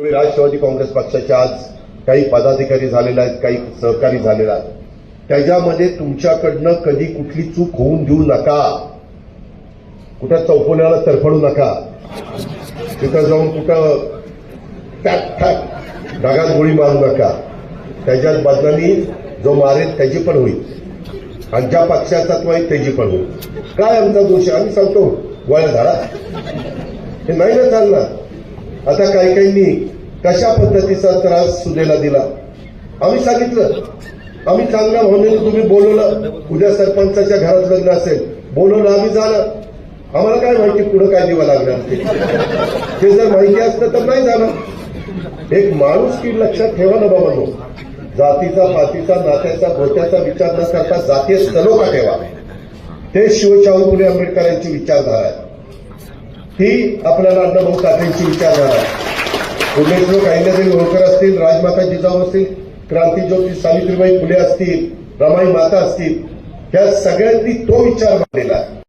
राष्ट्रवादी काँग्रेस पक्षाचे आज काही पदाधिकारी झालेले आहेत काही सहकारी झालेले आहेत. त्याच्यामध्ये तुमच्याकडनं कधी कुठली चूक होऊन देऊ नका. कुठं चौकोण्याला तरफडू नका. तिथं जाऊन कुठं टॅक टॅक ढगात गोळी मारू नका. त्याच्यात बदनामी जो मारेल त्याची पण होईल. आणि ज्या पक्षाचा तो आहे त्याची पण होईल. काय आमचा दोष आहे? आम्ही सांगतो. गोळ्या झाला हे नाही ना चालणार. आता काही काहींनी कशा पद्धतीचा त्रास सुनेला दिला? आम्ही सांगितलं. आम्ही चांगल्या भावनेने तुम्ही बोलवलं. उद्या सरपंचाच्या घरात लग्न असेल. बोलवलं आम्ही झालं आम्हाला काय माहिती पुढं काय दिवा लागणार ते? जर माहिती असतं तर नाही झालं एक माणूस की लक्षात ठेवा ना बाबा जातीचा पातीचा नात्याचा गोत्याचा विचार न करता जातीय सलोखा ठेवा. ते शिवशाहू फुले आंबेडकर यांची विचारधारा आहे. ही आपल्याला अण्णाभाऊ साठेंची विचारधारा. पुढे पुण्यातले काहींना होळकर असतील राजमाता जिजाऊ असतील क्रांतीज्योती सावित्रीबाई फुले असतील रमाई माता असतील त्या सगळ्यांनी तो विचार मांडलेला आहे.